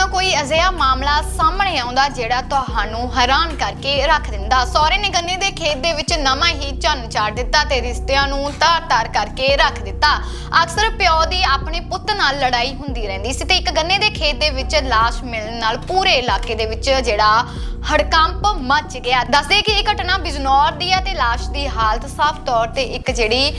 ਦਿਨ ਕੋਈ ਅਜਿਹਾ ਮਾਮਲਾ ਸਾਹਮਣੇ ਆਉਂਦਾ ਜਿਹੜਾ ਤੁਹਾਨੂੰ ਹੈਰਾਨ ਕਰਕੇ ਰੱਖ ਦਿੰਦਾ। ਸਹੁਰੇ ਨੇ ਗੰਨੇ ਦੇ ਖੇਤ ਦੇ ਵਿੱਚ ਨਵਾਂ ਹੀ ਚੰਨ ਚਾੜ ਦਿੱਤਾ ਤੇ ਰਿਸ਼ਤਿਆਂ ਨੂੰ ਤਾਰ-ਤਾਰ ਕਰਕੇ ਰੱਖ ਦਿੱਤਾ। ਅਕਸਰ ਪਿਓ ਦੀ ਆਪਣੇ ਪੁੱਤ ਨਾਲ ਲੜਾਈ ਹੁੰਦੀ ਰਹਿੰਦੀ ਸੀ ਤੇ ਇੱਕ ਗੰਨੇ ਦੇ ਖੇਤ ਦੇ ਵਿੱਚ ਲਾਸ਼ ਮਿਲਣ ਨਾਲ ਪੂਰੇ ਇਲਾਕੇ ਦੇ ਵਿੱਚ ਜਿਹੜਾ ਹੜਕੰਪ ਮਚ ਗਿਆ। ਦੱਸਦੇ ਕਿ ਇਹ ਘਟਨਾ ਬਿਜਨੌਰ ਦੀ ਹੈ ਤੇ ਲਾਸ਼ ਦੀ ਹਾਲਤ ਸਾਫ਼ ਤੌਰ ਤੇ ਇੱਕ ਜਿਹੜੀ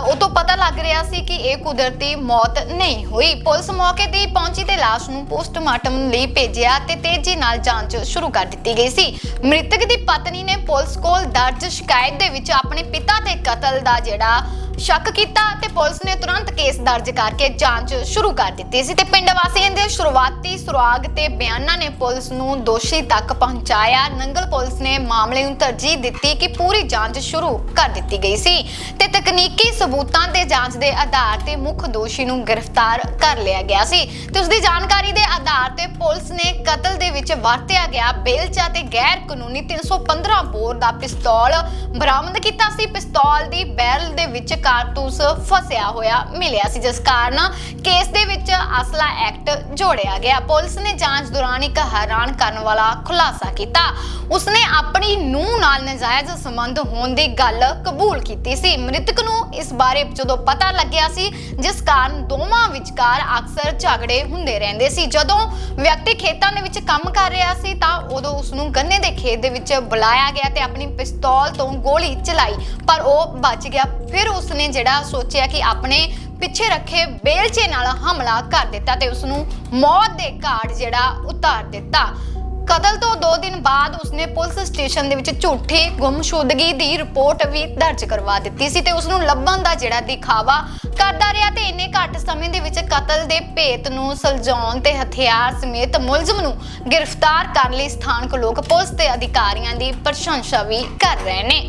ਉਹ ਤੋਂ ਪਤਾ ਲੱਗ ਰਿਹਾ ਸੀ ਕਿ ਇਹ ਕੁਦਰਤੀ ਮੌਤ ਨਹੀਂ ਹੋਈ। ਪੁਲਿਸ ਮੌਕੇ ਤੇ ਪਹੁੰਚੀ ਤੇ ਲਾਸ਼ ਨੂੰ ਪੋਸਟਮਾਰਟਮ ਲਈ ਭੇਜਿਆ ਤੇ ਤੇਜ਼ੀ ਨਾਲ ਜਾਂਚ ਸ਼ੁਰੂ ਕਰ ਦਿੱਤੀ ਗਈ ਸੀ। ਮ੍ਰਿਤਕ ਦੀ ਪਤਨੀ ਨੇ ਪੁਲਿਸ ਕੋਲ ਦਰਜ ਸ਼ਿਕਾਇਤ ਦੇ ਵਿੱਚ ਆਪਣੇ ਪਿਤਾ ਦੇ ਕਤਲ ਦਾ ਜਿਹੜਾ ਸ਼ੱਕ ਕੀਤਾ ਤੇ ਪੁਲਿਸ ਨੇ ਤੁਰੰਤ ਕੇਸ ਦਰਜ ਕਰਕੇ ਜਾਂਚ ਸ਼ੁਰੂ ਕਰ ਦਿੱਤੀ ਸੀ ਤੇ ਪਿੰਡ ਵਾਸੀਆਂ ਦੇ ਸ਼ੁਰੂਆਤੀ ਸੁਰਾਗ ਤੇ ਬਿਆਨਾਂ ਨੇ ਪੁਲਿਸ ਨੂੰ ਦੋਸ਼ੀ ਤੱਕ ਪਹੁੰਚਾਇਆ। ਨੰਗਲ ਪੁਲਿਸ ਨੇ ਮਾਮਲੇ ਨੂੰ ਤਰਜੀਹ ਦਿੱਤੀ ਕਿ ਪੂਰੀ ਜਾਂਚ ਸ਼ੁਰੂ ਕਰ ਦਿੱਤੀ ਗਈ ਸੀ ਤੇ ਤਕਨੀਕੀ ਸਬੂਤਾਂ ਤੇ ਜਾਂਚ ਦੇ ਆਧਾਰ ਤੇ ਮੁੱਖ ਦੋਸ਼ੀ ਨੂੰ ਗ੍ਰਿਫਤਾਰ ਕਰ ਲਿਆ ਗਿਆ ਸੀ ਤੇ ਉਸ ਦੀ ਜਾਣਕਾਰੀ ਦੇ ਆਧਾਰ ਤੇ ਪੁਲਿਸ ਨੇ ਕਤਲ ਦੇ ਵਿੱਚ ਵਰਤਿਆ ਗਿਆ ਬੇਲਚਾ ਤੇ ਗੈਰ ਕਾਨੂੰਨੀ 315 ਬੋਰ ਦਾ ਪਿਸਤੌਲ ਬਰਾਮਦ ਕੀਤਾ ਸੀ। ਪਿਸਤੌਲ ਦੀ ਬੈਰਲ ਦੇ ਵਿੱਚ ਕਾਰਤੂਸ ਫਸਿਆ ਹੋਇਆ ਮਿਲਿਆ ਸੀ, ਜਿਸ ਕਾਰਨ ਕੇਸ ਦੇ ਵਿੱਚ ਅਸਲਾ ਐਕਟ ਜੋੜਿਆ ਗਿਆ। ਪੁਲਿਸ ਨੇ ਜਾਂਚ ਦੌਰਾਨ ਇੱਕ ਹੈਰਾਨ ਕਰਨ ਵਾਲਾ ਖੁਲਾਸਾ ਕੀਤਾ। ਉਸਨੇ ਆਪਣੀ ਨੂੰਹ ਨਾਲ ਨਜਾਇਜ਼ ਸੰਬੰਧ ਹੋਣ ਦੀ ਗੱਲ ਕਬੂਲ ਕੀਤੀ ਸੀ। ਮ੍ਰਿਤਕ ਨੂੰ ਇਸ ਬਾਰੇ ਜਦੋਂ ਪਤਾ ਲੱਗਿਆ ਸੀ, ਜਿਸ ਕਾਰਨ ਦੋਵਾਂ ਵਿਚਕਾਰ ਅਕਸਰ ਝਗੜੇ ਹੁੰਦੇ ਰਹਿੰਦੇ ਸੀ। ਜਦੋਂ ਵਿਅਕਤੀ ਖੇਤਾਂ ਦੇ ਵਿੱਚ ਕੰਮ ਕਰ ਰਿਹਾ ਸੀ, ਤਾਂ ਉਦੋਂ ਉਸ ਨੂੰ ਗੰਨੇ ਦੇ ਖੇਤ ਦੇ ਵਿੱਚ ਬੁਲਾਇਆ ਗਿਆ ਤੇ ਆਪਣੀ ਪਿਸਤੌਲ ਤੋਂ ਗੋਲੀ ਚਲਾਈ, ਪਰ ਉਹ ਬਚ ਗਿਆ। ਫਿਰ ਉਸ ਉਸਨੇ ਜਿਹੜਾ ਸੋਚਿਆ ਕਿ ਆਪਣੇ ਪਿੱਛੇ ਰੱਖੇ ਬੇਲਚੇ ਨਾਲ ਹਮਲਾ ਕਰ ਦਿੱਤਾ ਤੇ ਉਸ ਨੂੰ ਮੌਤ ਦੇ ਘਾਟ ਜਿਹੜਾ ਉਤਾਰ ਦਿੱਤਾ। ਕਤਲ ਤੋਂ 2 ਦਿਨ ਬਾਅਦ ਉਸਨੇ ਪੁਲਿਸ ਸਟੇਸ਼ਨ ਦੇ ਵਿੱਚ ਝੂਠੀ ਗੁੰਮਸ਼ੁਦਗੀ ਦੀ ਰਿਪੋਰਟ ਵੀ ਦਰਜ ਕਰਵਾ ਦਿੱਤੀ ਸੀ ਤੇ ਉਸ ਨੂੰ ਲੱਭਣ ਦਾ ਜਿਹੜਾ ਦਿਖਾਵਾ ਕਰਦਾ ਰਿਹਾ ਤੇ ਇੰਨੇ ਘੱਟ ਸਮੇਂ ਦੇ ਵਿੱਚ ਕਤਲ ਦੇ ਭੇਤ ਨੂੰ ਸੁਲਝਾਉਣ ਤੇ ਹਥਿਆਰ ਸਮੇਤ ਮੁਲਜ਼ਮ ਨੂੰ ਗ੍ਰਿਫਤਾਰ ਕਰਨ ਲਈ ਸਥਾਨਕ ਲੋਕ ਪੁਲਿਸ ਤੇ ਅਧਿਕਾਰੀਆਂ ਦੀ ਪ੍ਰਸ਼ੰਸਾ ਵੀ ਕਰ ਰਹੇ ਨੇ।